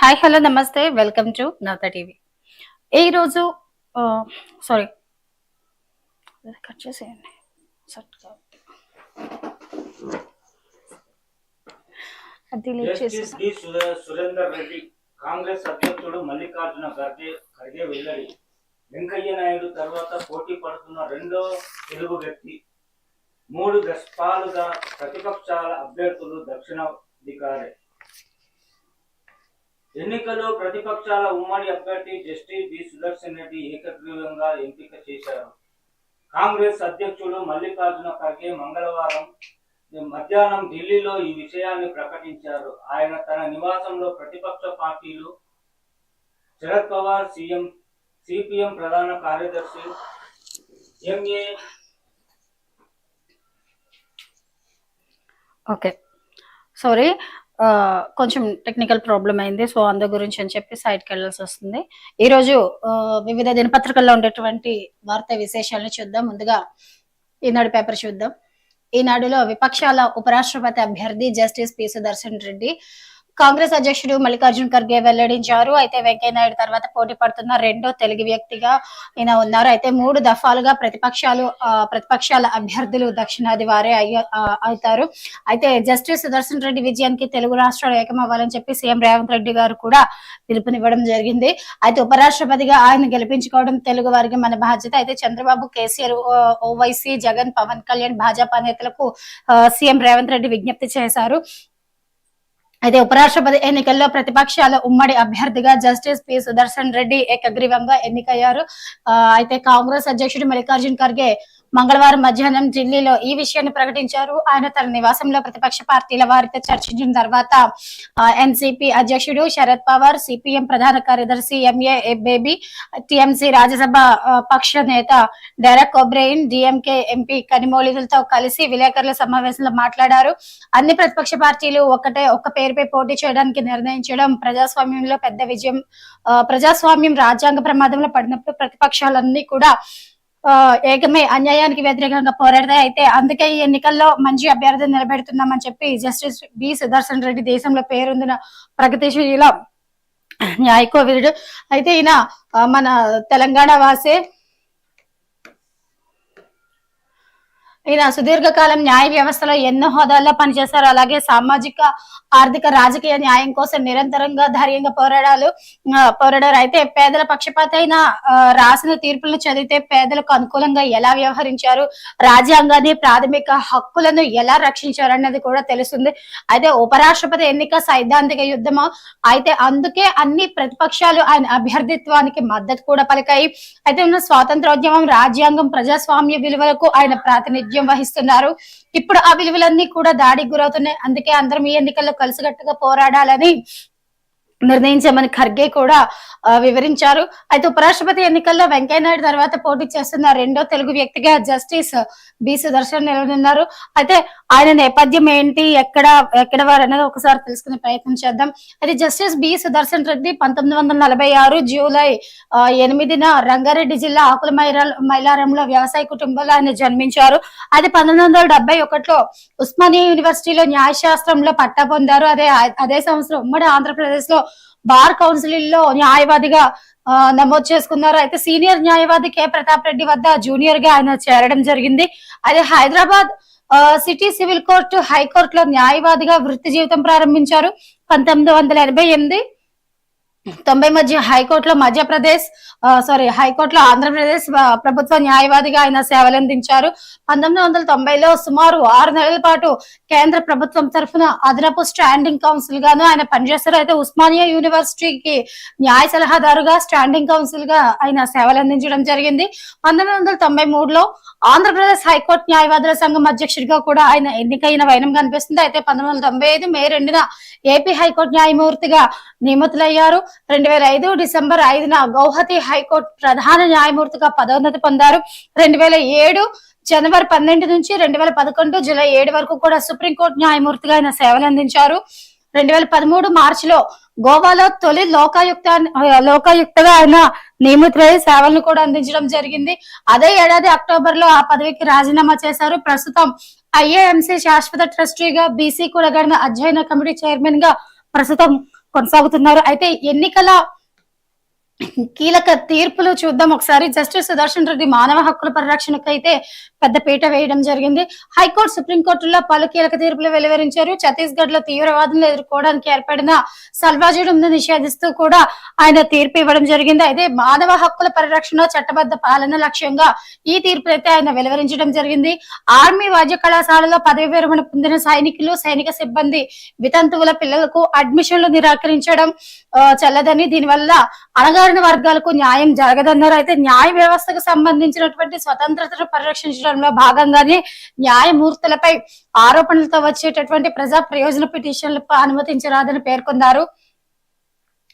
Hi hello నమస్తే. Welcome to Navata TV ఈరోజు sorry cut చేసేయండి. అది సురేందర్ రెడ్డి కాంగ్రెస్ అధ్యక్షుడు మల్లికార్జున ఖర్గే ఖర్గే వెల్లడి. వెంకయ్య నాయుడు తర్వాత పోటీ పడుతున్న రెండో తెలుగు వ్యక్తి. మూడు దశకాలుగా ప్రతిపక్షాల అభ్యర్థులు దక్షిణాధికారే. ఎన్నికల్లో ప్రతిపక్షాల ఉమ్మడి అభ్యర్థి జస్టిస్ బి సుదర్శన్ రెడ్డి ఏకగ్రీవంగా ఎంపిక చేశారు. కాంగ్రెస్ అధ్యక్షుడు మల్లికార్జున ఖర్గే మంగళవారం మధ్యాహ్నం ఢిల్లీలో ఈ విషయాన్ని ప్రకటించారు. ఆయన తన నివాసంలో ప్రతిపక్ష పార్టీలు శరద్ పవార్ సీఎం సిపిఎం ప్రధాన కార్యదర్శి ఎంఏ ఓకే. సారీ కొంచెం టెక్నికల్ ప్రాబ్లం అయింది. సో అందు గురించి అని చెప్పి సైడ్కి వెళ్ళాల్సి వస్తుంది. ఈరోజు వివిధ దినపత్రికల్లో ఉండేటువంటి వార్తా విశేషాలను చూద్దాం. ముందుగా ఈనాడు పేపర్ చూద్దాం. ఈనాడులో విపక్షాల ఉపరాష్ట్రపతి అభ్యర్థి justice P Sudarshan Reddy Congress అధ్యక్షుడు మల్లికార్జున్ ఖర్గే వెల్లడించారు. అయితే వెంకయ్యనాయుడు తర్వాత పోటీ పడుతున్న రెండో తెలుగు వ్యక్తిగా ఈయన ఉన్నారు. అయితే మూడు దఫాలుగా ప్రతిపక్షాలు ఆ, ప్రతిపక్షాల అభ్యర్థులు దక్షిణాది వారే అవుతారు. అయితే జస్టిస్ సుదర్శన్ రెడ్డి విజయానికి తెలుగు రాష్ట్రాలు ఏకమవ్వాలని చెప్పి సీఎం రేవంత్ రెడ్డి గారు కూడా పిలుపునివ్వడం జరిగింది. అయితే ఉపరాష్ట్రపతిగా ఆయన గెలిపించుకోవడం తెలుగు వారికి మన బాధ్యత. అయితే చంద్రబాబు కేసీఆర్ ఓవైసీ జగన్ పవన్ కళ్యాణ్ భాజపా నేతలకు సీఎం రేవంత్ రెడ్డి విజ్ఞప్తి చేశారు. అయితే ఉపరాష్ట్రపతి ఎన్నికల్లో ప్రతిపక్షాల ఉమ్మడి అభ్యర్థిగా జస్టిస్ పి సుదర్శన్ రెడ్డి ఏకగ్రీవంగా ఎన్నికయ్యారు. ఆ, అయితే కాంగ్రెస్ అధ్యక్షుడు మల్లికార్జున్ ఖర్గే మంగళవారం మధ్యాహ్నం ఢిల్లీలో ఈ విషయాన్ని ప్రకటించారు. ఆయన తన నివాసంలో ప్రతిపక్ష పార్టీల వారితో చర్చించిన తర్వాత ఎన్సిపి అధ్యక్షుడు శరద్ పవార్ సిపిఎం ప్రధాన కార్యదర్శి ఎంఏ బేబీ టిఎంసి రాజ్యసభ పక్ష నేత డెరక్ ఒబ్రెయిన్ డిఎంకే ఎంపీ కనిమోలిదులతో కలిసి విలేకరుల సమావేశంలో మాట్లాడారు. అన్ని ప్రతిపక్ష పార్టీలు ఒకటే ఒక్క పేరుపై పోటీ చేయడానికి నిర్ణయించడం ప్రజాస్వామ్యంలో పెద్ద విజయం ప్రజాస్వామ్యం రాజ్యాంగ ప్రమాదంలో పడినప్పుడు ప్రతిపక్షాలన్నీ కూడా ఏకమై అన్యాయానికి వ్యతిరేకంగా పోరాడతాయి అయితే అందుకే ఈ ఎన్నికల్లో మంచి అభ్యర్థిని నిలబెడుతున్నామని చెప్పి జస్టిస్ బి సుదర్శన్ రెడ్డి దేశంలో పేరొందిన ప్రగతిశీల న్యాయకోవిదుడు అయితే ఈయన మన తెలంగాణ వాసే ఈయన సుదీర్ఘకాలం న్యాయ వ్యవస్థలో ఎన్నో హోదాల్లో పనిచేశారు. అలాగే సామాజిక ఆర్థిక రాజకీయ న్యాయం కోసం నిరంతరంగా ధైర్యంగా పోరాడాలు పోరాడారు. అయితే పేదల పక్షపాత అయిన రాసిన తీర్పులను చదివితే పేదలకు అనుకూలంగా ఎలా వ్యవహరించారు? రాజ్యాంగాన్ని ప్రాథమిక హక్కులను ఎలా రక్షించారు అన్నది కూడా తెలుస్తుంది. అయితే ఉపరాష్ట్రపతి ఎన్నిక సైద్ధాంతిక యుద్ధమా అయితే అందుకే అన్ని ప్రతిపక్షాలు ఆయన అభ్యర్థిత్వానికి మద్దతు కూడా పలికాయి. అయితే ఉన్న స్వాతంత్రోద్యమం రాజ్యాంగం ప్రజాస్వామ్య విలువలకు ఆయన ప్రాతినిధ్యం వహిస్తున్నారు. ఇప్పుడు ఆ విలువలన్నీ కూడా దాడికి గురవుతున్నాయి. అందుకే అందరం ఈ ఎన్నికల్లో కలిసికట్టుగా పోరాడాలని నిర్ణయించామని ఖర్గే కూడా వివరించారు. అయితే ఉపరాష్ట్రపతి ఎన్నికల్లో వెంకయ్యనాయుడు తర్వాత పోటీ చేస్తున్న రెండో తెలుగు వ్యక్తిగా జస్టిస్ బి. సుదర్శన్ నిలవనున్నారు అయితే ఆయన నేపథ్యం ఏంటి ఎక్కడ ఎక్కడ వారు అనేది ఒకసారి తెలుసుకునే ప్రయత్నం చేద్దాం. అయితే జస్టిస్ బి. సుదర్శన్ రెడ్డి పంతొమ్మిది వందల నలభై ఆరు జూలై ఎనిమిదిన రంగారెడ్డి జిల్లా ఆకుల మైలారంలో వ్యవసాయ కుటుంబంలో ఆయన జన్మించారు. అయితే పంతొమ్మిది వందల డెబ్బై ఒకటిలో ఉస్మానియా యూనివర్సిటీలో న్యాయశాస్త్రంలో పట్టా పొందారు. అదే అదే సంవత్సరం ఉమ్మడి ఆంధ్రప్రదేశ్లో బార్ కౌన్సిల్లో న్యాయవాదిగా ఆ, నమోదు చేసుకున్నారు. అయితే సీనియర్ న్యాయవాది కె. ప్రతాప్ రెడ్డి వద్ద జూనియర్గా ఆయన చేరడం జరిగింది. అదే హైదరాబాద్ ఆ, సిటీ సివిల్ కోర్టు హైకోర్టులో న్యాయవాదిగా వృత్తి జీవితం ప్రారంభించారు. పంతొమ్మిది వందల ఎనభై ఎనిమిది తొంభై మధ్య హైకోర్టులో మధ్యప్రదేశ్ సారీ హైకోర్టులో ఆంధ్రప్రదేశ్ ప్రభుత్వ న్యాయవాదిగా ఆయన సేవలందించారు పంతొమ్మిది వందల తొంభైలో సుమారు ఆరు నెలల పాటు కేంద్ర ప్రభుత్వం తరఫున అదనపు స్టాండింగ్ కౌన్సిల్ గాను ఆయన పనిచేస్తారు అయితే ఉస్మానియా యూనివర్సిటీకి న్యాయ సలహాదారుగా స్టాండింగ్ కౌన్సిల్గా ఆయన సేవలు అందించడం జరిగింది. పంతొమ్మిది వందల తొంభై మూడులో ఆంధ్రప్రదేశ్ హైకోర్టు న్యాయవాదుల సంఘం అధ్యక్షుడిగా కూడా ఆయన ఎన్నికైన వైనం కనిపిస్తుంది. అయితే పంతొమ్మిది వందల తొంభై ఐదు మే రెండున ఏపీ హైకోర్టు న్యాయమూర్తిగా నియమితులయ్యారు. రెండు వేల ఐదు డిసెంబర్ ఐదున గౌహతి హైకోర్టు ప్రధాన న్యాయమూర్తిగా పదోన్నతి పొందారు. రెండు వేల ఏడు జనవరి పన్నెండు నుంచి రెండు వేల పదకొండు జూలై ఏడు వరకు కూడా సుప్రీంకోర్టు న్యాయమూర్తిగా ఆయన సేవలు అందించారు రెండు వేల పదమూడు మార్చిలో గోవాలో తొలి లోకాయుక్త లోకాయుక్తగా ఆయన నియమితులై సేవలను కూడా అందించడం జరిగింది. అదే ఏడాది అక్టోబర్లో ఆ పదవికి రాజీనామా చేశారు. ప్రస్తుతం ఐఏఎంసీ శాశ్వత ట్రస్టీగా బీసీ కులగణ అధ్యయన కమిటీ చైర్మన్గా ప్రస్తుతం కొనసాగుతున్నారు. అయితే ఎన్నికల కీలక తీర్పులు చూద్దాం ఒకసారి. జస్టిస్ సుదర్శన్ రెడ్డి మానవ హక్కుల పరిరక్షణకు అయితే పెద్ద పీట వేయడం జరిగింది. హైకోర్టు సుప్రీంకోర్టులో పలు కీలక తీర్పులు వెలువరించారు. ఛత్తీస్గఢ్లో తీవ్రవాదులను ఎదుర్కోవడానికి ఏర్పడిన సల్వాజీడంను నిషేధిస్తూ కూడా ఆయన తీర్పు ఇవ్వడం జరిగింది. అయితే మానవ హక్కుల పరిరక్షణ చట్టబద్ధ పాలన లక్ష్యంగా ఈ తీర్పు అయితే ఆయన వెలువరించడం జరిగింది. ఆర్మీ వైద్య కళాశాలలో పదవి విరమణ పొందిన సైనికులు సైనిక సిబ్బంది వితంతువుల పిల్లలకు అడ్మిషన్లు నిరాకరించడం చల్లదని దీనివల్ల అణగారిన వర్గాలకు న్యాయం జరగదన్నారు. అయితే న్యాయ వ్యవస్థకు సంబంధించినటువంటి స్వతంత్రతను పరిరక్షించడంలో భాగంగానే న్యాయమూర్తులపై ఆరోపణలతో వచ్చేటటువంటి ప్రజా ప్రయోజన పిటిషన్లు అనుమతించరాదని పేర్కొన్నారు.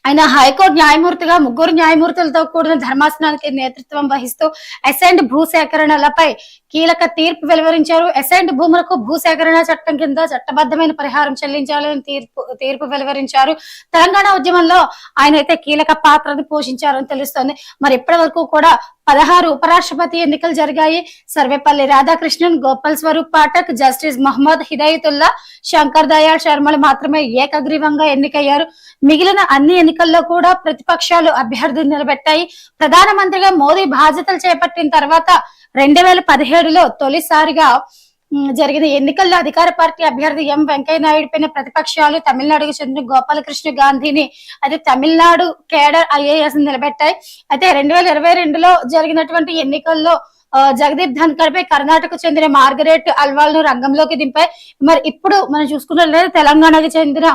ఆయన హైకోర్టు న్యాయమూర్తిగా ముగ్గురు న్యాయమూర్తులతో కూడిన ధర్మాసనానికి నేతృత్వం వహిస్తూ అసెంట్ భూసేకరణలపై కీలక తీర్పు వెలువరించారు. అసెంట్ భూములకు భూసేకరణ చట్టం కింద చట్టబద్ధమైన పరిహారం చెల్లించాలని తీర్పు తీర్పు వెలువరించారు. తెలంగాణ ఉద్యమంలో ఆయన అయితే కీలక పాత్రను పోషించారని తెలుస్తోంది. మరి ఇప్పటి వరకు కూడా పదహారు ఉపరాష్ట్రపతి ఎన్నికలు జరిగాయి. సర్వేపల్లి రాధాకృష్ణన్ గోపాల్ స్వరూప్ పాఠక్ జస్టిస్ మహమ్మద్ హిదాయతుల్లా శంకర్ దయాళ్ శర్మలు మాత్రమే ఏకగ్రీవంగా ఎన్నికయ్యారు. మిగిలిన అన్ని ఎన్నికల్లో కూడా ప్రతిపక్షాలు అభ్యర్థులు నిలబెట్టాయి. ప్రధానమంత్రిగా మోదీ బాధ్యతలు చేపట్టిన తర్వాత రెండు వేల పదిహేడులో తొలిసారిగా జరిగిన ఎన్నికల్లో అధికార పార్టీ అభ్యర్థి ఎం వెంకయ్య నాయుడు పైన ప్రతిపక్షాలు తమిళనాడుకు చెందిన గోపాలకృష్ణ గాంధీని అయితే తమిళనాడు కేడర్ ఐఏఎస్ నిలబెట్టాయి. అయితే రెండు వేల ఇరవై రెండులో జరిగినటువంటి ఎన్నికల్లో జగదీప్ ధన్కర్ పై కర్ణాటక చెందిన మార్గరెట్ అల్వాల్ను రంగంలోకి దింపాయి. మరి ఇప్పుడు మనం చూసుకున్నట్లయితే తెలంగాణకు చెందిన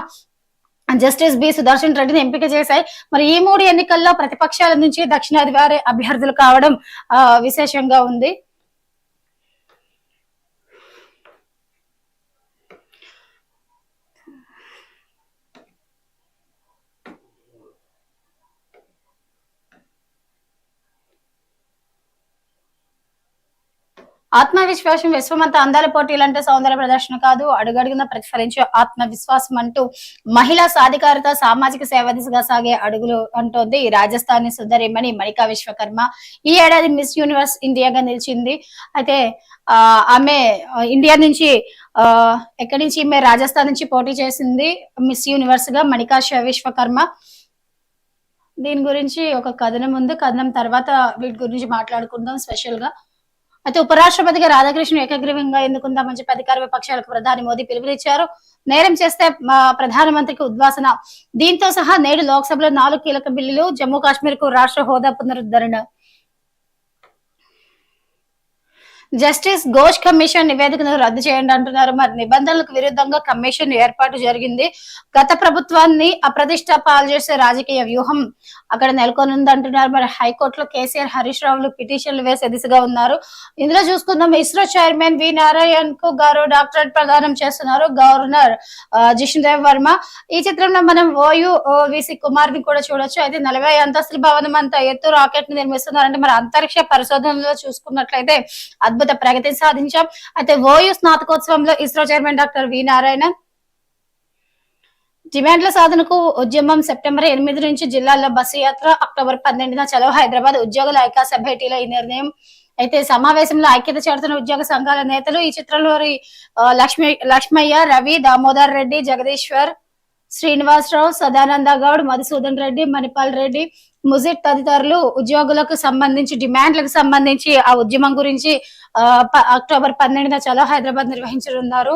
జస్టిస్ బి సుదర్శన్ రెడ్డిని ఎంపిక చేశాయి. మరి ఈ మూడు ఎన్నికల్లో ప్రతిపక్షాల నుంచి దక్షిణాది వారి అభ్యర్థులు కావడం విశేషంగా ఉంది. ఆత్మవిశ్వాసం విశ్వమంత అందాల పోటీలంటే సౌందర్య ప్రదర్శన కాదు అడుగడుగున ప్రతిఫలించే ఆత్మవిశ్వాసం అంటూ మహిళా సాధికారత సామాజిక సేవ దిశగా సాగే అడుగులు అంటోంది రాజస్థానీ సుందరిమణి మణికా విశ్వకర్మ. ఈ ఏడాది మిస్ యూనివర్స్ ఇండియాగా నిలిచింది. అయితే ఆ ఆమె ఇండియా నుంచి ఆ ఎక్కడి నుంచి ఈమె రాజస్థాన్ నుంచి పోటీ చేసింది? మిస్ యూనివర్స్గా మణికా విశ్వకర్మ. దీని గురించి ఒక కథనం ఉంది. కథనం తర్వాత వీటి గురించి మాట్లాడుకుందాం స్పెషల్గా అయితే ఉపరాష్ట్రపతిగా రాధాకృష్ణ ఏకగ్రీవంగా ఎన్నుకుందామని చెప్పి అధికార విపక్షాలకు ప్రధాని మోదీ పిలుపునిచ్చారు. నేరం చేస్తే ప్రధానమంత్రికి ఉద్వాసన. దీంతో సహా నేడు లోక్సభలో నాలుగు కీలక బిల్లులు జమ్మూ కాశ్మీర్కు రాష్ట్ర హోదా పునరుద్ధరణ. జస్టిస్ ఘోష్ కమిషన్ నివేదికను రద్దు చేయండి అంటున్నారు. మరి నిబంధనలకు విరుద్ధంగా కమిషన్ ఏర్పాటు జరిగింది. గత ప్రభుత్వాన్ని అప్రతిష్ట పాలు చేసే రాజకీయ వ్యూహం అక్కడ నెలకొనుంది అంటున్నారు మరి హైకోర్టులో కేసీఆర్ హరీష్ రావులు పిటిషన్లు వేసే దిశగా ఉన్నారు. ఇందులో చూసుకుందాం. ఇస్రో చైర్మన్ వి నారాయణ్కు గారు డాక్టరేట్ ప్రదానం చేస్తున్నారు. గవర్నర్ ఆ, దేవ్ వర్మ. ఈ చిత్రంలో మనం ఓయు విసి కుమార్ని కూడా చూడొచ్చు. అయితే నలభై అంతస్తుల భవనం అంత ఎత్తు రాకెట్ని నిర్మిస్తున్నారంటే మరి అంతరిక్ష పరిశోధనలో చూసుకున్నట్లయితే అద్భుత ప్రగతి సాధించాం. అయితే OU స్నాతకోత్సవంలో ISRO chairman doctor V Narayana డిమాండ్ల సాధనకు ఉద్యమం సెప్టెంబర్ ఎనిమిది నుంచి జిల్లాల్లో బస్సు యాత్ర అక్టోబర్ పన్నెండున చలో హైదరాబాద్ ఉద్యోగుల ఐకాస భేటీలో ఈ నిర్ణయం. అయితే సమావేశంలో ఐక్యత చేరుతున్న ఉద్యోగ సంఘాల నేతలు ఈ చిత్రంలోని లక్ష్మి లక్ష్మయ్య రవి దామోదర్ రెడ్డి జగదీశ్వర్ శ్రీనివాసరావు సదానంద గౌడ్ మధుసూదన్ రెడ్డి మణిపాల్ రెడ్డి ముజిట్ తదితరులు ఉద్యోగులకు సంబంధించి డిమాండ్లకు సంబంధించి ఆ ఉద్యమం గురించి ఆ, ప- అక్టోబర్ పన్నెండున చలో హైదరాబాద్ నిర్వహించనున్నారు.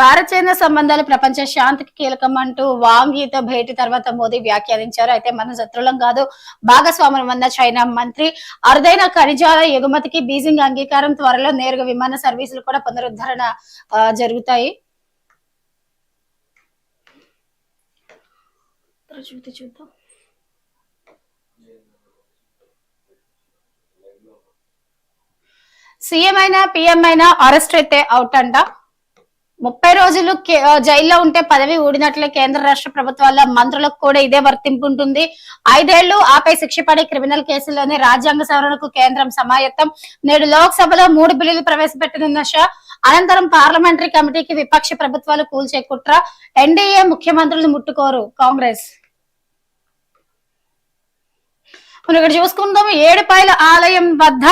భారత్ చైనా సంబంధాలు ప్రపంచ శాంతికి కీలకం అంటూ వాంగీతో భేటీ తర్వాత మోదీ వ్యాఖ్యానించారు. అయితే మన శత్రులం కాదు భాగస్వాములం అన్న చైనా మంత్రి అరుదైన ఖనిజాల ఎగుమతికి బీజింగ్ అంగీకారం త్వరలో నేరుగా విమాన సర్వీసులు కూడా పునరుద్ధరణ జరుగుతాయి. చూద్దాం. సీఎం అయినా పిఎం అయినా అరెస్ట్ అయితే అవుట్ అంట. ముప్పై రోజులు కే- జైల్లో ఉంటే పదవి ఊడినట్లే కేంద్ర రాష్ట్ర ప్రభుత్వాల మంత్రులకు కూడా ఇదే వర్తింపు ఉంటుంది. ఐదేళ్ళు ఆపై శిక్ష పడే క్రిమినల్ కేసుల్లోనే రాజ్యాంగ సవరణకు కేంద్రం సమాయత్తం. నేడు లోక్సభలో మూడు బిల్లులు ప్రవేశపెట్టనున్న షా అనంతరం పార్లమెంటరీ కమిటీకి విపక్ష ప్రభుత్వాలు కూల్చే కుట్ర. ఎన్డీఏ ముఖ్యమంత్రులు ముట్టుకోరు కాంగ్రెస్. మనం ఇక్కడ చూసుకుందాం ఏడుపాయల ఆలయం వద్ద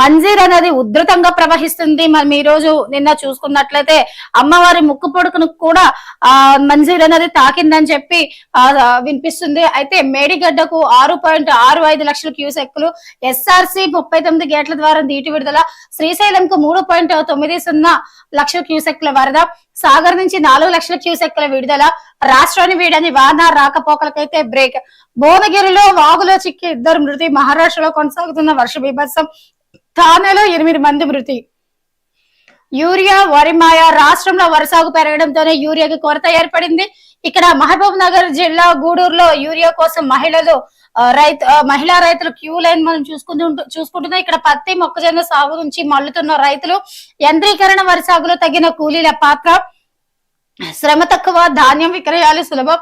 మంజీర్ అనేది ఉధృతంగా ప్రవహిస్తుంది. మనం ఈ రోజు నిన్న చూసుకున్నట్లయితే అమ్మవారి ముక్కు పొడుకును కూడా ఆ మంజీర్ అనేది తాకిందని చెప్పి ఆ వినిపిస్తుంది. అయితే మేడిగడ్డకు ఆరు పాయింట్ ఆరు ఐదు లక్షల క్యూసెక్కులు ఎస్ఆర్సి ముప్పై తొమ్మిది గేట్ల ద్వారా నీటి విడుదల శ్రీశైలంకు మూడు పాయింట్ తొమ్మిది సున్నా లక్షల క్యూసెక్ల వరద సాగర్ నుంచి నాలుగు లక్షల క్యూసెక్ల విడుదల రాష్ట్రాన్ని వీడని వాన రాకపోకలకైతే బ్రేక్. భువనగిరిలో వాగులో చిక్కి ఇద్దరు మృతి మహారాష్ట్రలో కొనసాగుతున్న వర్ష బీభత్సం థానేలో ఎనిమిది మంది మృతి. యూరియా వరిమాయ రాష్ట్రంలో వరసాగు పెరగడంతోనే యూరియాకి కొరత ఏర్పడింది. ఇక్కడ మహబూబ్ నగర్ జిల్లా గూడూరులో యూరియా కోసం మహిళలు రైతు మహిళా రైతులు క్యూ లైన్ మనం చూసుకుంటూ చూసుకుంటున్నాం. ఇక్కడ పత్తి మొక్కజొన్న సాగు నుంచి మల్లుతున్న రైతులు యంత్రీకరణ వరి సాగులో తగిన కూలీల పాత్ర. శ్రమ తక్కువ ధాన్యం విక్రయాలు సులభం.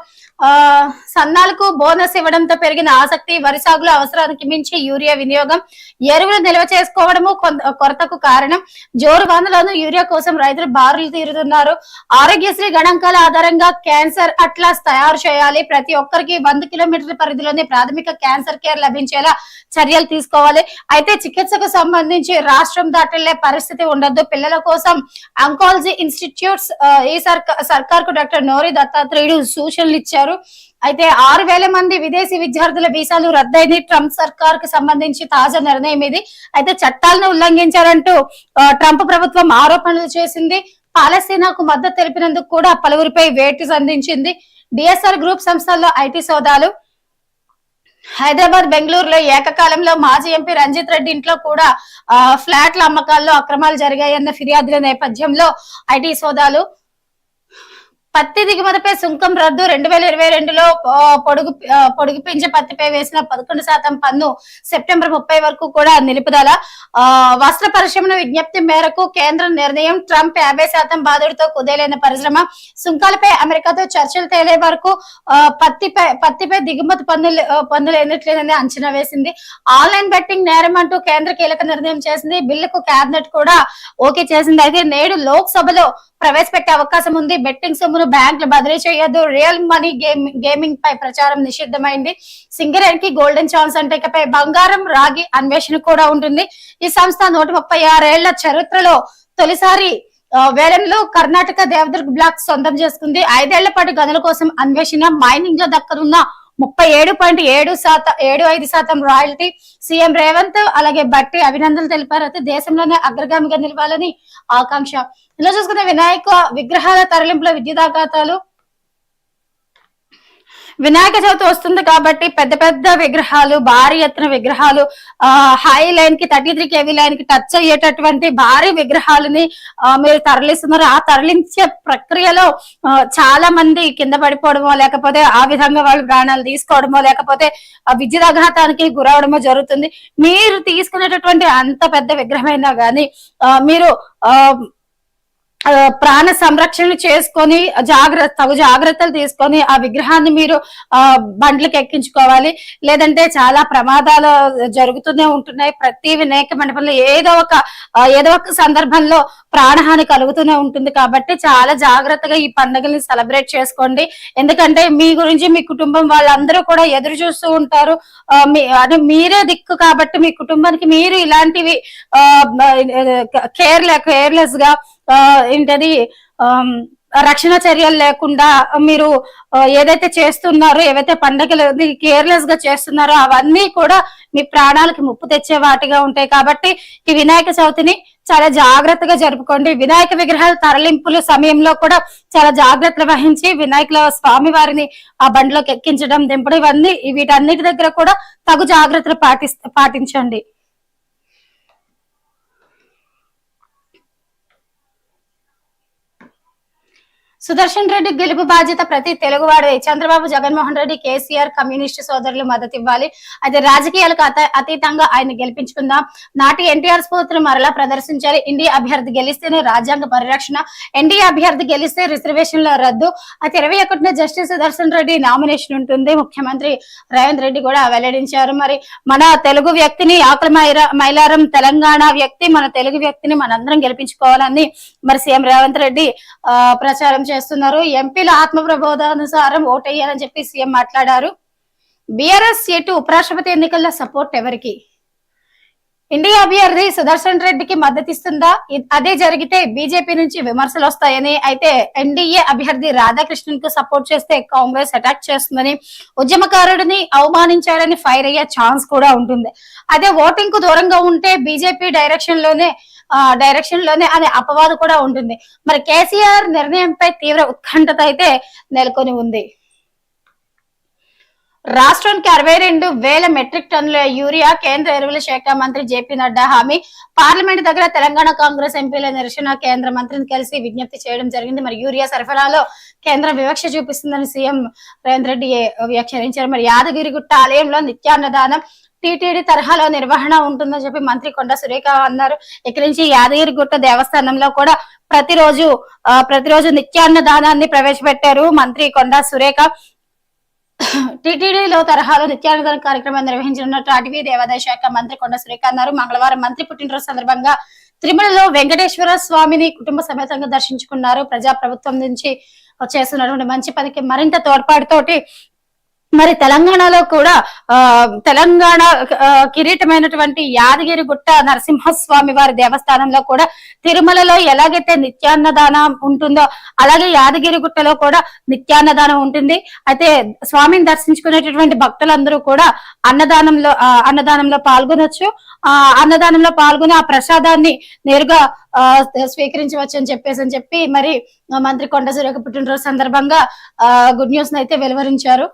సన్నాలకు బోనస్ ఇవ్వడంతో పెరిగిన ఆసక్తి వరి సాగులో అవసరానికి మించి యూరియా వినియోగం ఎరువులు నిల్వ చేసుకోవడము కొంత- కొరతకు కారణం. జోరు వానలను యూరియా కోసం రైతులు బారులు తీరుతున్నారు. ఆరోగ్యశ్రీ గణాంకాల ఆధారంగా క్యాన్సర్ అట్లాస్ తయారు చేయాలి. ప్రతి ఒక్కరికి వంద కిలోమీటర్ల పరిధిలోనే ప్రాథమిక క్యాన్సర్ కేర్ లభించేలా చర్యలు తీసుకోవాలి. అయితే చికిత్సకు సంబంధించి రాష్ట్రం దాటిల్లే పరిస్థితి ఉండొద్దు. పిల్లల కోసం అంకాలజీ ఇన్స్టిట్యూట్స్ ఈ సర్కార్ సర్కార్కు డాక్టర్ నోరి దత్తాత్రేయుడు సూచనలు ఇచ్చారు అయితే ఆరు వేల మంది విదేశీ విద్యార్థుల వీసాలు రద్దయింది. ట్రంప్ సర్కార్కు సంబంధించి తాజా నిర్ణయం ఇది. అయితే చట్టాలను ఉల్లంఘించారంటూ ట్రంప్ ప్రభుత్వం ఆరోపణలు చేసింది. పాలస్తీనాకు మద్దతు తెలిపినందుకు కూడా పలువురిపై వేటు సంధించింది. డిఎస్ఆర్ గ్రూప్ సంస్థల్లో ఐటీ సోదాలు. హైదరాబాద్ బెంగళూరులో ఏకకాలంలో మాజీ ఎంపీ రంజిత్ రెడ్డి ఇంట్లో కూడా ఫ్లాట్ల అమ్మకాల్లో అక్రమాలు జరిగాయన్న ఫిర్యాదుల నేపథ్యంలో ఐటీ సోదాలు. పత్తి దిగుమతిపై సుంకం రద్దు రెండు వేల ఇరవై రెండులో పొడుగు ఆ, పొడుగు పెంచే పత్తిపై వేసిన పదకొండు శాతం పన్ను సెప్టెంబర్ ముప్పై వరకు కూడా నిలుపుదల. ఆ, వస్త్ర పరిశ్రమ విజ్ఞప్తి మేరకు కేంద్ర నిర్ణయం ట్రంప్ యాభై శాతం బాధుడితో కుదేలైన పరిశ్రమ. సుంకాలపై అమెరికాతో చర్చలు తేలే వరకు పత్తిపై పత్తిపై దిగుమతి పన్నులు పన్నులు ఎన్నట్లేదని అంచనా వేసింది. ఆన్లైన్ బెట్టింగ్ నేరం అంటూ కేంద్ర కీలక నిర్ణయం చేసింది. బిల్లుకు కేబినెట్ కూడా ఓకే చేసింది. అయితే నేడు లోక్ సభలో ప్రవేశపెట్టే అవకాశం ఉంది. బెట్టింగ్ సొమ్మును బ్యాంకులు బదిలీ చేయొద్దు. రియల్ మనీ గేమింగ్ పై ప్రచారం నిషిద్ధమైంది. సింగరేణికి గోల్డెన్ ఛాన్స్ అంటే ఇకపై బంగారం రాగి అన్వేషణ కూడా ఉంటుంది. ఈ సంస్థ నూట ముప్పై ఆరేళ్ళ చరిత్రలో తొలిసారి వేలంలో కర్ణాటక దేవదుర్గ్ బ్లాక్ సొంతం చేసుకుంది. ఐదేళ్ళ పాటు గనుల కోసం అన్వేషణ మైనింగ్లో దక్కనున్న ముప్పై ఏడు పాయింట్ ఏడు శాతం ఏడు ఐదు శాతం రాయల్టీ. సీఎం రేవంత్ అలాగే బట్టి అభినందనలు తెలిపారు. అయితే దేశంలోనే అగ్రగామిగా నిలవాలని ఆకాంక్ష. ఇలా చూసుకున్న వినాయక విగ్రహాల తరలింపుల విద్యుదాఘాతాలు వినాయక చవితి వస్తుంది కాబట్టి పెద్ద పెద్ద విగ్రహాలు భారీ ఎత్తున విగ్రహాలు ఆ హై లైన్కి థర్టీ త్రీ కేవీ లైన్కి టచ్ అయ్యేటటువంటి భారీ విగ్రహాలని మీరు తరలిస్తున్నారు. ఆ తరలించే ప్రక్రియలో చాలా మంది కింద పడిపోవడమో లేకపోతే ఆ విధంగా వాళ్ళు ప్రాణాలు తీసుకోవడమో లేకపోతే ఆ విద్యుదాఘాతానికి గురవడమో జరుగుతుంది. మీరు తీసుకునేటటువంటి అంత పెద్ద విగ్రహమైనా గానీ ఆ, మీరు ఆ, ప్రాణ సంరక్షణ చేసుకొని జాగ్రత్త తగు జాగ్రత్తలు తీసుకొని ఆ విగ్రహాన్ని మీరు ఆ బండ్లకు ఎక్కించుకోవాలి. లేదంటే చాలా ప్రమాదాలు జరుగుతూనే ఉంటున్నాయి. ప్రతి వినాయక మండపంలో ఏదో ఒక ఏదో ఒక సందర్భంలో ప్రాణహాని కలుగుతూనే ఉంటుంది. కాబట్టి చాలా జాగ్రత్తగా ఈ పండుగల్ని సెలబ్రేట్ చేసుకోండి. ఎందుకంటే మీ గురించి మీ కుటుంబం వాళ్ళందరూ కూడా ఎదురు చూస్తూ ఉంటారు. మీ అంటే మీరే దిక్కు కాబట్టి మీ కుటుంబానికి మీరు ఇలాంటివి కేర్లెస్ కేర్లెస్గా ఏంటది? రక్షణ చర్యలు లేకుండా మీరు ఏదైతే చేస్తున్నారో ఏవైతే పండగలు కేర్లెస్గా చేస్తున్నారో అవన్నీ కూడా మీ ప్రాణాలకి ముప్పు తెచ్చే వాటిగా ఉంటాయి. కాబట్టి ఈ వినాయక చవితిని చాలా జాగ్రత్తగా జరుపుకోండి. వినాయక విగ్రహాల తరలింపుల సమయంలో కూడా చాలా జాగ్రత్తలు వహించి వినాయకుల స్వామి వారిని ఆ బండిలోకి ఎక్కించడం దింపడం ఇవన్నీ వీటన్నిటి దగ్గర కూడా తగు జాగ్రత్తలు పాటి పాటించండి. సుదర్శన్ రెడ్డి గెలుపు బాధ్యత ప్రతి తెలుగువాడే. చంద్రబాబు జగన్మోహన్ రెడ్డి కేసీఆర్ కమ్యూనిస్టు సోదరులు మద్దతు ఇవ్వాలి. అయితే రాజకీయాలకు అతీతంగా ఆయన గెలిపించుకుందాం. నాటి ఎన్టీఆర్ స్ఫూర్తిని మరలా ప్రదర్శించాలి. ఇండియా అభ్యర్థి గెలిస్తేనే రాజ్యాంగ పరిరక్షణ. ఎన్డీఏ అభ్యర్థి గెలిస్తే రిజర్వేషన్ల రద్దు. అయితే ఇరవై ఒకటిన జస్టిస్ సుదర్శన్ రెడ్డి నామినేషన్ ఉంటుంది. ముఖ్యమంత్రి రేవంత్ రెడ్డి కూడా వెల్లడించారు. మరి మన తెలుగు వ్యక్తిని ఆకలి మైలారం తెలంగాణ వ్యక్తి మన తెలుగు వ్యక్తిని మనందరం గెలిపించుకోవాలని మరి సీఎం రేవంత్ రెడ్డి ఆ, ప్రచారం చేస్తున్నారు ఎంపీల ఆత్మ ప్రబోధానుసారం ఓటేయాలని చెప్పి సీఎం మాట్లాడారు. బీఆర్ఎస్ సీటు ఉపరాష్ట్రపతి ఎన్నికల్లో సపోర్ట్ ఎవరికి? ఇండియా అభ్యర్థి సుదర్శన్ రెడ్డికి మద్దతిస్తుందా? అదే జరిగితే బీజేపీ నుంచి విమర్శలు వస్తాయని అయితే ఎన్డీఏ అభ్యర్థి రాధాకృష్ణన్కు సపోర్ట్ చేస్తే కాంగ్రెస్ అటాక్ చేస్తుందని ఉద్యమకారుడిని అవమానించాడని ఫైర్ అయ్యే ఛాన్స్ కూడా ఉంటుంది. అదే ఓటింగ్కు దూరంగా ఉంటే బీజేపీ డైరెక్షన్లోనే డైరెక్షన్లోనే అనే అపవాదు కూడా ఉంటుంది. మరి కేసీఆర్ నిర్ణయంపై తీవ్ర ఉత్కంఠత అయితే నెలకొని ఉంది. రాష్ట్రానికి అరవై రెండు వేల మెట్రిక్ టన్నుల యూరియా కేంద్ర ఎరువుల శాఖ మంత్రి జేపీ నడ్డా హామీ. పార్లమెంట్ దగ్గర తెలంగాణ కాంగ్రెస్ ఎంపీల నిరసన కేంద్ర మంత్రిని కలిసి విజ్ఞప్తి చేయడం జరిగింది. మరి యూరియా సరఫరాలో కేంద్రం వివక్ష చూపిస్తుందని సీఎం రేవంత్ రెడ్డి వ్యాఖ్యానించారు. మరి యాదగిరిగుట్ట ఆలయంలో నిత్యాన్నదానం టీటీడీ తరహాలో నిర్వహణ ఉంటుందని చెప్పి మంత్రి కొండ సురేఖ అన్నారు. ఇక్కడి నుంచి యాదగిరిగుట్ట దేవస్థానంలో కూడా ప్రతిరోజు ఆ, ప్రతిరోజు నిత్యాన్నదానాన్ని ప్రవేశపెట్టారు మంత్రి కొండ సురేఖ. టీటీడీలో తరహాలో నిత్యానందన కార్యక్రమం నిర్వహించనున్నట్టు అటవీ దేవాదాయ శాఖ మంత్రి కొండ సురేఖ అన్నారు. మంగళవారం మంత్రి పుట్టినరోజు సందర్భంగా తిరుమలలో వెంకటేశ్వర స్వామిని కుటుంబ సమేతంగా దర్శించుకున్నారు. ప్రజా ప్రభుత్వం నుంచి చేస్తున్నటువంటి మంచి పనికి మరింత తోడ్పాటుతోటి మరి తెలంగాణలో కూడా ఆ తెలంగాణ కిరీటమైనటువంటి యాదగిరి గుట్ట నరసింహస్వామి వారి దేవస్థానంలో కూడా తిరుమలలో ఎలాగైతే నిత్యాన్నదానం ఉంటుందో అలాగే యాదగిరి గుట్టలో కూడా నిత్యాన్నదానం ఉంటుంది. అయితే స్వామిని దర్శించుకునేటటువంటి భక్తులందరూ కూడా అన్నదానంలో ఆ, అన్నదానంలో పాల్గొనొచ్చు. ఆ అన్నదానంలో పాల్గొని ఆ ప్రసాదాన్ని నేరుగా ఆ, స్వీకరించవచ్చు అని చెప్పేసి అని చెప్పి మరి మంత్రి కొండ సురేఖ పుట్టినరోజు సందర్భంగా ఆ గుడ్ న్యూస్ అయితే వెలువరించారు.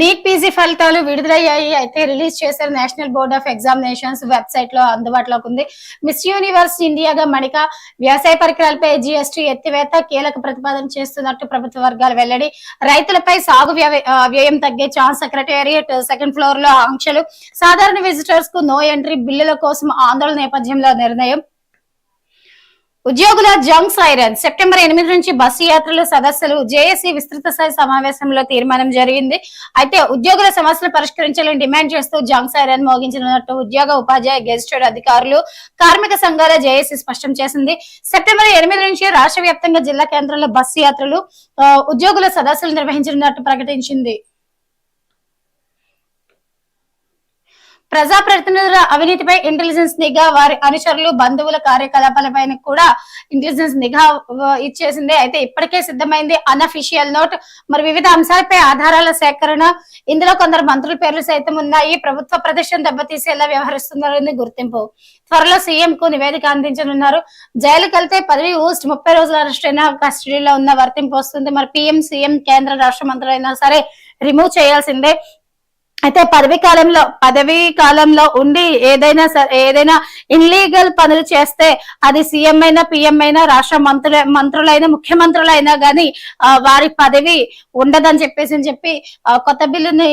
నీట్ పీజీ ఫలితాలు విడుదలయ్యాయి. అయితే రిలీజ్ చేశారు నేషనల్ బోర్డ్ ఆఫ్ ఎగ్జామినేషన్స్ వెబ్సైట్లో అందుబాటులోకి ఉంది. మిస్ యూనివర్స్ ఇండియాగా మణిక వ్యవసాయ పరికరాలపై జిఎస్టీ ఎత్తివేత కీలక ప్రతిపాదన చేస్తున్నట్టు ప్రభుత్వ వర్గాలు వెల్లడి. రైతులపై సాగు వ్యయం తగ్గే ఛాన్స్ సెక్రటేరియట్ సెకండ్ ఫ్లోర్లో ఆంక్షలు. సాధారణ విజిటర్స్కు నో ఎంట్రీ బిల్లుల కోసం ఆందోళన నేపథ్యంలో నిర్ణయం. ఉద్యోగుల జంక్ సైరన్. సెప్టెంబర్ ఎనిమిది నుంచి బస్సు యాత్రలు సదస్సులు జేఏసీ విస్తృత స్థాయి సమావేశంలో తీర్మానం జరిగింది. అయితే ఉద్యోగుల సమస్యలు పరిష్కరించాలని డిమాండ్ చేస్తూ జంక్ సైరన్ మోగించనున్నట్టు ఉద్యోగ ఉపాధ్యాయ గెజిస్టర్డ్ అధికారులు కార్మిక సంఘాల జేఏసీ స్పష్టం చేసింది. సెప్టెంబర్ ఎనిమిది నుంచి రాష్ట్ర వ్యాప్తంగా జిల్లా కేంద్రంలో బస్సు యాత్రలు ఉద్యోగుల సదస్సులు నిర్వహించనున్నట్టు ప్రకటించింది. ప్రజాప్రతినిధుల అవినీతిపై ఇంటెలిజెన్స్ నిఘా వారి అనుచరులు బంధువుల కార్యకలాపాలపై కూడా ఇంటెలిజెన్స్ నిఘా ఇచ్చేసింది. అయితే ఇప్పటికే సిద్ధమైంది అన్అఫిషియల్ నోట్ మరి వివిధ అంశాలపై ఆధారాల సేకరణ. ఇందులో కొందరు మంత్రుల పేర్లు సైతం ఉన్నాయి. ప్రభుత్వ ప్రదర్శన దెబ్బతీసేలా వ్యవహరిస్తున్నారని గుర్తింపు. త్వరలో సీఎం కు నివేదిక అందించనున్నారు. జైలుకి వెళ్తే పదవి ఊస్ట్ ముప్పై రోజుల అరెస్ట్ అయినా కస్టడీలో ఉన్న వర్తింపు వస్తుంది. మరి పిఎం సీఎం కేంద్ర రాష్ట్ర మంత్రులైనా సరే రిమూవ్ చేయాల్సిందే. అయితే పదవి కాలంలో పదవి కాలంలో ఉండి ఏదైనా సరే ఏదైనా ఇన్లీగల్ పనులు చేస్తే అది సీఎం అయినా పిఎం అయినా రాష్ట్ర మంత్రుల మంత్రులైనా ముఖ్యమంత్రులైనా గాని వారి పదవి ఉండదని చెప్పేసి అని చెప్పి కొత్త బిల్లుని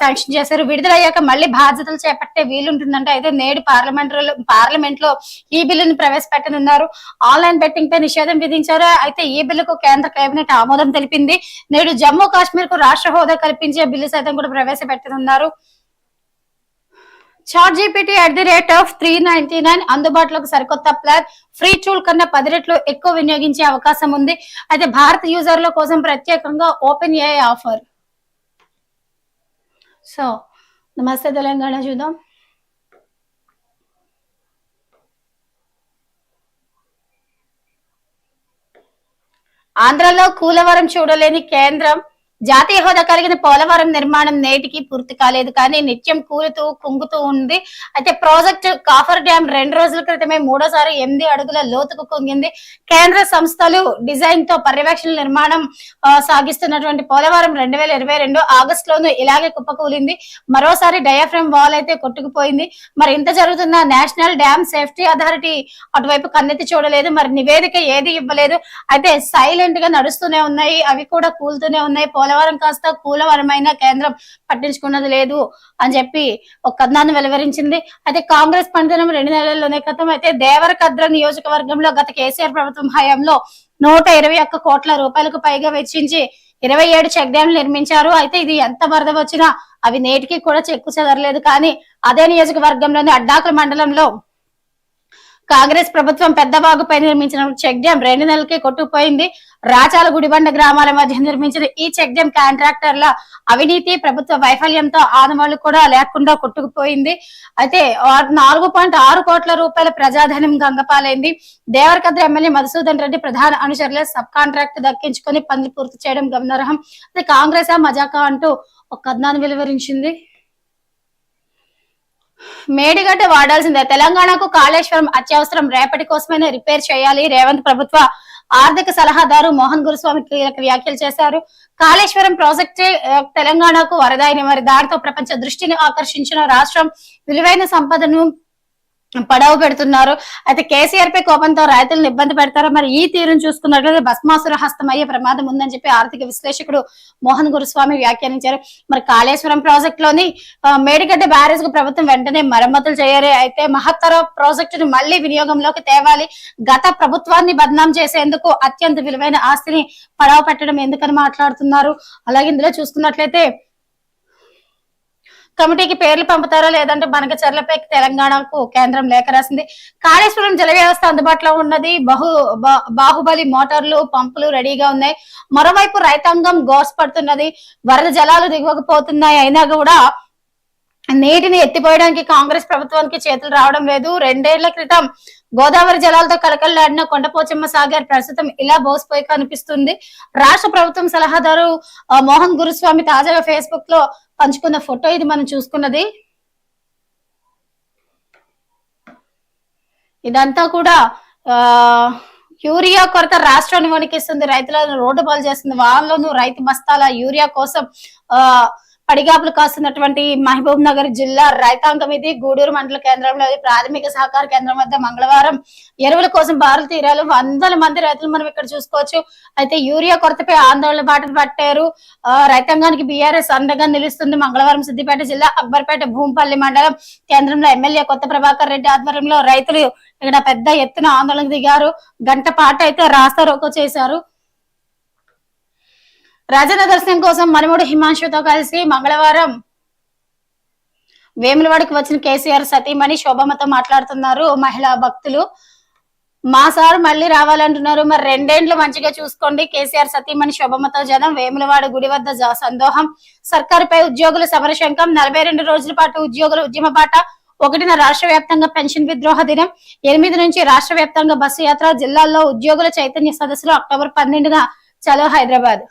శాంక్షన్ చేశారు. విడుదలయ్యాక మళ్ళీ బాధ్యతలు చేపట్టే వీలుంటుందంటే అయితే నేడు పార్లమెంట్ పార్లమెంట్లో ఈ బిల్లుని ప్రవేశపెట్టనున్నారు. ఆన్లైన్ బెట్టింగ్ పై నిషేధం విధించారు. అయితే ఈ బిల్లుకు కేంద్ర కేబినెట్ ఆమోదం తెలిపింది. నేడు జమ్మూ కాశ్మీర్కు రాష్ట్ర హోదా కల్పించే బిల్లు సైతం కూడా ప్రవేశపెట్టనున్నారు chat GPT at the rate of three ninety nine అందుబాటులోకి సరికొత్త ప్లాన్. ఫ్రీ టూల్ కన్నా పది రెట్లు ఎక్కువ వినియోగించే అవకాశం ఉంది. అయితే భారత యూజర్ల కోసం ప్రత్యేకంగా ఓపెన్ ఏ ఆఫర్. సో నమస్తే తెలంగాణ చూద్దాం. ఆంధ్రలో కూలవరం చూడలేని కేంద్రం. జాతీయ హోదా కలిగిన పోలవరం నిర్మాణం నేటికి పూర్తి కాలేదు కానీ నిత్యం కూలుతూ కుంగుతూ ఉంది. అయితే ప్రాజెక్ట్ కాఫర్ డ్యామ్ రెండు రోజుల క్రితమే మూడోసారి ఎనిమిది అడుగుల లోతుకు కుంగింది. కేంద్ర సంస్థలు డిజైన్తో పర్యవేక్షణ నిర్మాణం సాగిస్తున్నటువంటి పోలవరం రెండు వేల ఇరవై రెండు ఆగస్ట్ లోను ఇలాగే కుప్పకూలింది. మరోసారి డయాఫ్రమ్ వాల్ అయితే కొట్టుకుపోయింది. మరి ఇంత జరుగుతున్న నేషనల్ డ్యామ్ సేఫ్టీ అథారిటీ అటువైపు కన్నెత్తి చూడలేదు. మరి నివేదిక ఏది ఇవ్వలేదు. అయితే సైలెంట్గా నడుస్తూనే ఉన్నాయి. అవి కూడా కూలుతూనే ఉన్నాయి. పోలవరం కాస్త కూలవరమైన కేంద్రం పట్టించుకున్నది లేదు అని చెప్పి ఒక కథనాన్ని వెలువరించింది. అయితే కాంగ్రెస్ పనిదినం రెండు నెలల్లోనే క్రితం అయితే దేవరకద్ర నియోజకవర్గంలో గత కేసీఆర్ ప్రభుత్వం హయాంలో నూట ఇరవై ఒక్క కోట్ల రూపాయలకు పైగా వెచ్చించి ఇరవై ఏడు చెక్ డ్యాంలు నిర్మించారు. అయితే ఇది ఎంత వరద వచ్చినా అవి నేటికి కూడా చెక్కు చెదరలేదు. కానీ అదే నియోజకవర్గంలోని అడ్డాకుల మండలంలో కాంగ్రెస్ ప్రభుత్వం పెద్దవాగుపై నిర్మించిన చెక్ డ్యాం రెండు నెలలకి కొట్టుకుపోయింది. రాచాల గుడిబండ గ్రామాల మధ్య నిర్మించిన ఈ చెక్ డ్యాం కాంట్రాక్టర్ల అవినీతి ప్రభుత్వ వైఫల్యంతో ఆనవాళ్ళు కూడా లేకుండా కొట్టుకుపోయింది. అయితే నాలుగు పాయింట్ ఆరు కోట్ల రూపాయల ప్రజాధనం గంగపాలైంది. దేవరకద్ర ఎమ్మెల్యే మధుసూదన్ రెడ్డి ప్రధాన అనుచరులే సబ్ కాంట్రాక్ట్ దక్కించుకొని పనులు పూర్తి చేయడం గమనార్హం. అయితే కాంగ్రెస్ మజాకా అంటూ ఒక కథనాన్ని వెలువరించింది. మేడిగడ్డ వాడాల్సిందే. తెలంగాణకు కాళేశ్వరం అత్యవసరం. రేపటి కోసమైనా రిపేర్ చేయాలి. రేవంత్ ప్రభుత్వ ఆర్థిక సలహాదారు మోహన్ గురుస్వామి కీలక వ్యాఖ్యలు చేశారు. కాళేశ్వరం ప్రాజెక్టే తెలంగాణకు వరదైన మరి దాంతో ప్రపంచ దృష్టిని ఆకర్షించిన రాష్ట్రం. విలువైన సంపదను పడవ పెడుతున్నారు. అయితే కేసీఆర్ పై కోపంతో రైతులను ఇబ్బంది పెడతారు? మరి ఈ తీరును చూసుకున్నట్లయితే భస్మాసుర హస్తం అయ్యే ప్రమాదం ఉందని చెప్పి ఆర్థిక విశ్లేషకుడు మోహన్ గురుస్వామి వ్యాఖ్యానించారు. మరి కాళేశ్వరం ప్రాజెక్ట్లోని మేడిగడ్డ బ్యారేజ్కు ప్రభుత్వం వెంటనే మరమ్మతులు చేయాలి అయితే మహత్తర ప్రాజెక్టును మళ్ళీ వినియోగంలోకి తేవాలి. గత ప్రభుత్వాన్ని బదనాం చేసేందుకు అత్యంత విలువైన ఆస్తిని పడవ పెట్టడం ఎందుకని మాట్లాడుతున్నారు? అలాగే ఇందులో చూసుకున్నట్లయితే కమిటీకి పేర్లు పంపుతారా? లేదంటే బనకచర్లపై తెలంగాణకు కేంద్రం లేఖ రాసింది. కాళేశ్వరం జల వ్యవస్థ అందుబాటులో ఉన్నది. బహు బాహుబలి మోటార్లు పంపులు రెడీగా ఉన్నాయి. మరోవైపు రైతాంగం గోసపడుతున్నది వరద జలాలు దిగకపోతున్నాయి అయినా కూడా నీటిని ఎత్తిపోయడానికి కాంగ్రెస్ ప్రభుత్వానికి చేతులు రావడం లేదు. రెండేళ్ళ క్రితం గోదావరి జలాలతో కలకల్లాడిన కొండపోచమ్మ సాగర్ ప్రస్తుతం ఇలా బోసిపోయి కనిపిస్తుంది. రాష్ట్ర ప్రభుత్వం సలహాదారు మోహన్ గురుస్వామి తాజాగా ఫేస్బుక్లో పంచుకున్న ఫోటో ఇది మనం చూసుకున్నది. ఇదంతా కూడా ఆ యూరియా కొరత రాష్ట్రాన్ని వణికిస్తుంది. రైతులను రోడ్డు పాలు చేస్తుంది. వాళ్ళను రైతు బస్తాల యూరియా కోసం ఆ పడిగాపులు కాస్తున్నటువంటి మహబూబ్ నగర్ జిల్లా రైతాంగం ఇది. గూడూరు మండల కేంద్రంలో ప్రాథమిక సహకార కేంద్రం వద్ద మంగళవారం ఎరువుల కోసం బారులు తీరాలు. వందల మంది రైతులు మనం ఇక్కడ చూసుకోవచ్చు. అయితే యూరియా కొరతపై ఆందోళన బాటలు పట్టారు. ఆ, రైతాంగానికి బీఆర్ఎస్ అండగా నిలుస్తుంది మంగళవారం సిద్దిపేట జిల్లా అక్బర్పేట భూంపల్లి మండలం కేంద్రంలో ఎమ్మెల్యే కొత్త ప్రభాకర్ రెడ్డి ఆధ్వర్యంలో రైతులు ఇక్కడ పెద్ద ఎత్తున ఆందోళనకు దిగారు. గంట పాటు అయితే రాస్తారోకో చేశారు. రాజన్న దర్శనం కోసం మనముడు హిమాంశుతో కలిసి మంగళవారం వేములవాడకి వచ్చిన కేసీఆర్ సతీమణి శోభమ్మతో మాట్లాడుతున్నారు. మహిళా భక్తులు. మా సార్ మళ్ళీ రావాలంటున్నారు. మరి రెండేండ్లు మంచిగా చూసుకోండి. కేసీఆర్ సతీమణి శోభమ్మతో జనం వేములవాడ గుడి వద్ద సందోహం. సర్కారుపై ఉద్యోగుల సమరశంకం నలభై రెండు రోజుల పాటు ఉద్యోగుల ఉద్యమ బాట. ఒకటిన రాష్ట్ర వ్యాప్తంగా పెన్షన్ విద్రోహ దినం. ఎనిమిది నుంచి రాష్ట్ర వ్యాప్తంగా బస్సు యాత్ర. జిల్లాల్లో ఉద్యోగుల చైతన్య సదస్సులు అక్టోబర్ పన్నెండున చలో హైదరాబాద్.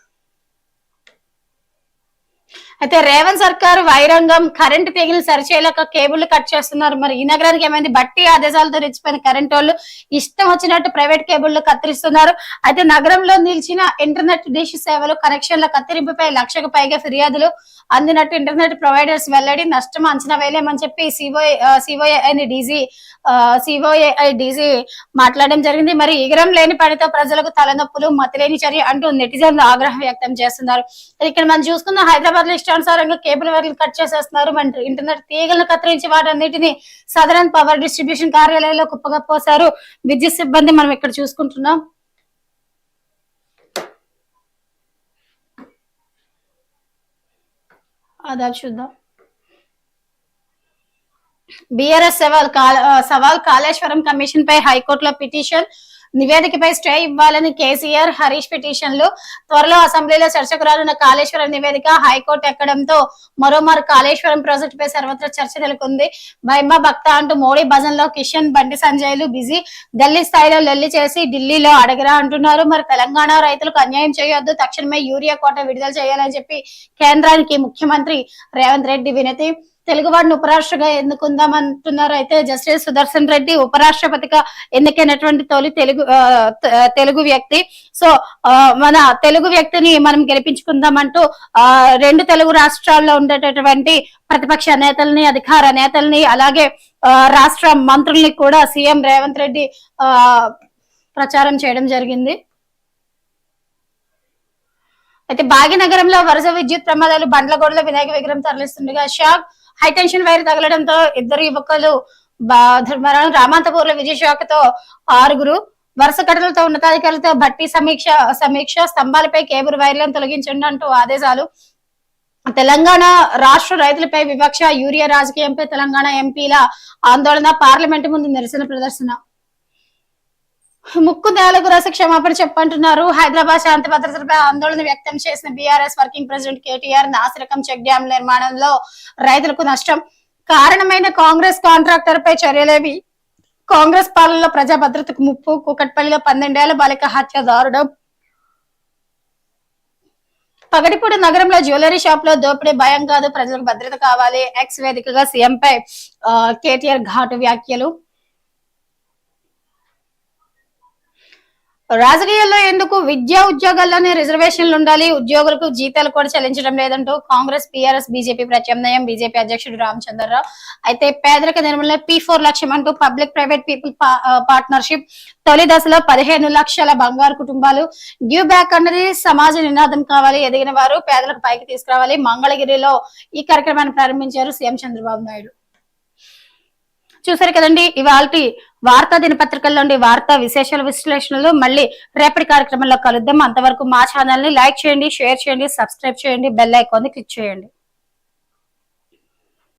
అయితే రేవంత్ సర్కార్ వైరంగం కరెంట్ తీగలు సరిచేయలేక కేబుల్ కట్ చేస్తున్నారు. మరి ఈ నగరానికి ఏమైంది? బట్టి ఆదేశాలతో రెచ్చిపోయిన కరెంట్ వాళ్ళు ఇష్టం వచ్చినట్టు ప్రైవేట్ కేబుల్ కత్తిరిస్తున్నారు. అయితే నగరంలో నిలిచిన ఇంటర్నెట్ డిష్ సేవలు కనెక్షన్ల కత్తిరింపుపై లక్షకు పైగా ఫిర్యాదులు అందినట్టు ఇంటర్నెట్ ప్రొవైడర్స్ వెల్లడి నష్టం అంచనా వేయలేమని చెప్పి సిఓఏ సిఓఏ అని డీజీ సిఓఏఐ డీజీ మాట్లాడడం జరిగింది. మరి ఇగరం లేని పనితో ప్రజలకు తలనొప్పులు మతిలేని చర్య అంటూ నెటిజన్లు ఆగ్రహం వ్యక్తం చేస్తున్నారు. ఇక్కడ మనం చూసుకున్న హైదరాబాద్లో ఇష్టానుసారంగా కేబుల్ వైర్లు కట్ చేసేస్తున్నారు. మరి ఇంటర్నెట్ తీగలను కత్తిరించి వాటన్నిటిని సదరన్ పవర్ డిస్ట్రిబ్యూషన్ కార్యాలయంలో కుప్పగా పోశారు. విద్యుత్ సిబ్బంది మనం ఇక్కడ చూసుకుంటున్నాం. ఆదాబ్ చూద్దాం. బీఆర్ఎస్ సవాల్ సవాల్ కాళేశ్వరం కమిషన్ పై హైకోర్టులో పిటిషన్. నివేదికపై స్టే ఇవ్వాలని కేసీఆర్ హరీష్ పిటిషన్లు త్వరలో అసెంబ్లీలో చర్చకు రానున్న కాళేశ్వరం నివేదిక హైకోర్టు ఎక్కడంతో మరోమారు కాళేశ్వరం ప్రాజెక్టు పై సర్వత్రా చర్చ నెలకొంది. భైమ భక్త అంటూ మోడీ భజన్లో కిషన్ బండి సంజయ్లు బిజీ. ఢిల్లీ స్థాయిలో లొల్లి చేసి ఢిల్లీలో అడగరా అంటున్నారు. మరి తెలంగాణ రైతులకు అన్యాయం చేయొద్దు. తక్షణమే యూరియా కోట విడుదల చేయాలని చెప్పి కేంద్రానికి ముఖ్యమంత్రి రేవంత్ రెడ్డి వినతి. తెలుగువాడిని ఉపరాష్ట్రగా ఎన్నుకుందామంటున్నారు అయితే జస్టిస్ సుదర్శన్ రెడ్డి ఉపరాష్ట్రపతిగా ఎన్నికైనటువంటి తొలి తెలుగు తెలుగు వ్యక్తి. సో మన తెలుగు వ్యక్తిని మనం గెలిపించుకుందామంటూ ఆ రెండు తెలుగు రాష్ట్రాల్లో ఉండేటటువంటి ప్రతిపక్ష నేతల్ని అధికార నేతల్ని అలాగే ఆ, రాష్ట్ర మంత్రుల్ని కూడా సీఎం రేవంత్ రెడ్డి ఆ ప్రచారం చేయడం జరిగింది. అయితే భాగ్యనగరంలో వరుస విద్యుత్ ప్రమాదాలు బండ్లగూడలో వినాయక విగ్రహం తరలిస్తుండగా షాక్. హైటెన్షన్ వైర్ తగలడంతో ఇద్దరు యువకులు బా- మరణం లో విజయ ఆరుగురు వరుస ఘటనలతో ఉన్నతాధికారులతో భట్టి సమీక్ష సమీక్ష స్తంభాలపై కేబుల్ వైర్లను తొలగించండి అంటూ ఆదేశాలు. తెలంగాణ రాష్ట్ర రైతులపై వివక్ష యూరియా రాజకీయంపై తెలంగాణ ఎంపీల ఆందోళన పార్లమెంట్ ముందు నిరసన ప్రదర్శన. ముక్కు నేలకు రస క్షమాపణ చెప్పంటున్నారు. హైదరాబాద్ శాంతి భద్రతలపై ఆందోళన వ్యక్తం చేసిన బీఆర్ఎస్ వర్కింగ్ ప్రెసిడెంట్ కేటీఆర్ నాసిరకం చెక్ డ్యాం నిర్మాణంలో రైతులకు నష్టం. కారణమైన కాంగ్రెస్ కాంట్రాక్టర్ పై చర్యలేవి. కాంగ్రెస్ పాలనలో ప్రజా భద్రతకు ముప్పు కుకట్పల్లిలో పన్నెండేళ్ళ బాలిక హత్య దారుణం. పగటిపూడి నగరంలో జ్యువెలరీ షాప్లో దోపిడీ భయం కాదు ప్రజలకు భద్రత కావాలి ఎక్స్ వేదికగా సీఎంపై కేటీఆర్ ఘాటు వ్యాఖ్యలు. రాజకీయాల్లో ఎందుకు విద్యా ఉద్యోగాల్లోనే రిజర్వేషన్లు ఉండాలి? ఉద్యోగులకు జీతాలు కూడా చెల్లించడం లేదంటూ కాంగ్రెస్ పిఆర్ఎస్ బీజేపీ ప్రత్యామ్నాయం. బీజేపీ అధ్యక్షుడు రామచంద్రరావు. అయితే పేదరిక నిర్మూలన పి ఫోర్ లక్ష్యం అంటూ పబ్లిక్ ప్రైవేట్ పీపుల్ పార్ట్నర్షిప్ తొలి దశలో పదిహేను లక్షల బంగారు కుటుంబాలు గివ్ బ్యాక్ అన్నది సమాజ నినాదం కావాలి ఎదిగిన వారు పేదలకు పైకి తీసుకురావాలి. మంగళగిరిలో ఈ కార్యక్రమాన్ని ప్రారంభించారు సీఎం చంద్రబాబు నాయుడు. చూసారు కదండి ఇవాళ వార్తా దినపత్రికల్లో వార్తా విశేషాల విశ్లేషణలు మళ్ళీ రేపటి కార్యక్రమంలో కలుద్దాం. అంతవరకు మా ఛానల్ని లైక్ చేయండి షేర్ చేయండి సబ్స్క్రైబ్ చేయండి బెల్ ఐకాన్ని క్లిక్ చేయండి.